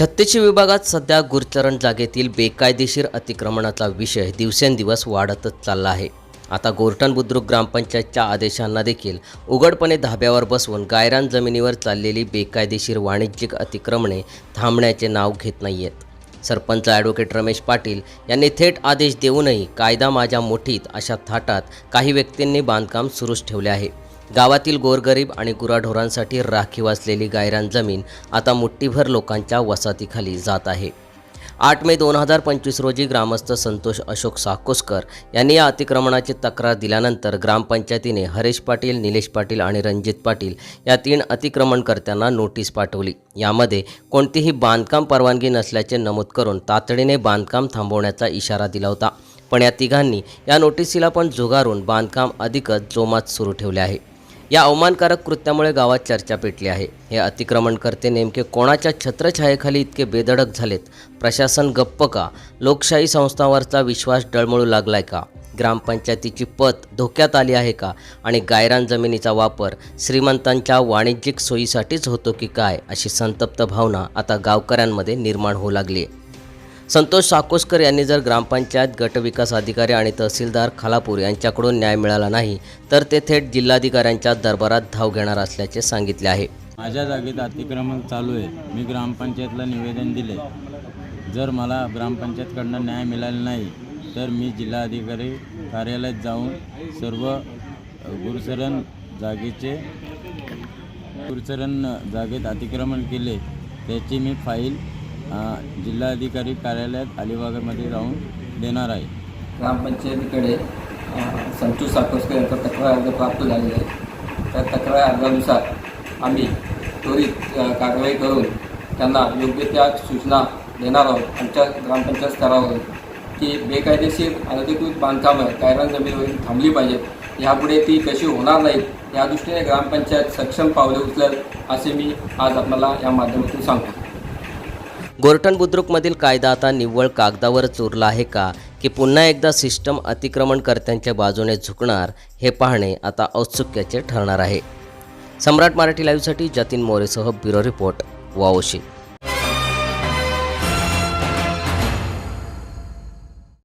छत्तीसशे विभागात सध्या गुरचरण जागेतील बेकायदेशीर अतिक्रमणाचा विषय दिवसेंदिवस वाढतच चालला आहे. आता गोरठण बुद्रुक ग्रामपंचायतच्या आदेशांना देखील उघडपणे धाब्यावर बसवून गायरान जमिनीवर चाललेली बेकायदेशीर वाणिज्यिक अतिक्रमणे थांबण्याचे नाव घेत नाही आहेत सरपंच ॲडव्होकेट रमेश पाटील यांनी थेट आदेश देऊनही कायदा माझ्या मुठीत अशा थाटात काही व्यक्तींनी बांधकाम सुरूच ठेवले आहे. गावातील गोरगरीब आणि गुराढोरांसाठी राखीव असलेली गायरान जमीन आता मुठ्ठीभर लोकांच्या वसाहतीखाली जात आहे. आठ मे दोन हजार पंचवीस रोजी ग्रामस्थ संतोष अशोक साकोसकर यांनी या अतिक्रमणाची तक्रार दिल्यानंतर ग्रामपंचायतीने हरेश पाटील निलेश पाटील आणि रणजित पाटील या तीन अतिक्रमणकर्त्यांना नोटीस पाठवली. यामध्ये कोणतीही बांधकाम परवानगी नसल्याचे नमूद करून तातडीने बांधकाम थांबवण्याचा इशारा दिला होता. पण या तिघांनी या नोटिसीला पण झुगारून बांधकाम अधिकच जोमात सुरू ठेवले आहे. या अवमानकारक कृत्यामुळे गावात चर्चा पेटली आहे. हे अतिक्रमणकर्ते नेमके कोणाच्या छत्रछायेखाली इतके बेधडक झालेत? प्रशासन गप्प का? लोकशाही संस्थांवरचा विश्वास डळमळू लागलाय का? ग्रामपंचायतीची पत धोक्यात आली आहे का? आणि गायरान जमिनीचा वापर श्रीमंतांच्या वाणिज्यिक सोयीसाठीच होतो की काय? अशी संतप्त भावना आता गावकऱ्यांमध्ये निर्माण होऊ लागली आहे. संतोष साकोसकर यांनी जर ग्रामपंचायत गटविकास अधिकारी आणि तहसीलदार खालापूर यांच्याकडून न्याय मिळाला नाही तर ते थेट जिल्हाधिकाऱ्यांच्या दरबारात धाव घेणार असल्याचे सांगितले आहे. माझ्या जागेत अतिक्रमण चालू आहे. मी ग्रामपंचायतला निवेदन दिले. जर मला ग्रामपंचायतकडनं न्याय मिळाला नाही तर मी जिल्हाधिकारी कार्यालयात जाऊन सर्व गुरुचरण जागेचे गुरुचरण जागेत अतिक्रमण केले. त्याची मी फाईल जिल्हाधिकारी कार्यालयात अलिबागमध्ये जाऊन देणार आहे. ग्रामपंचायतीकडे संतोष साकोसकर यांचा तक्रार अर्ज प्राप्त झालेला आहे. त्या तक्रार अर्जानुसार आम्ही त्वरित कारवाई करून त्यांना योग्य त्या सूचना देणार आहोत. आमच्या ग्रामपंचायत स्तरावर. की बेकायदेशीर अनधिकृत बांधकामं कायरान जमिनीवरील थांबली पाहिजेत. यापुढे ती कशी होणार नाहीत या दृष्टीने ग्रामपंचायत सक्षम पावले उचलत असे मी आज आपल्याला या माध्यमातून सांगतो. गोरठण बुद्रुकमधील कायदा आता निव्वळ कागदावरच उरला आहे का? की पुन्हा एकदा सिस्टम अतिक्रमणकर्त्यांच्या बाजूने झुकणार हे पाहणे आता औत्सुक्याचे ठरणार आहे. सम्राट मराठी लाईव्हसाठी जतीन मोरेसह ब्युरो रिपोर्ट वाओशी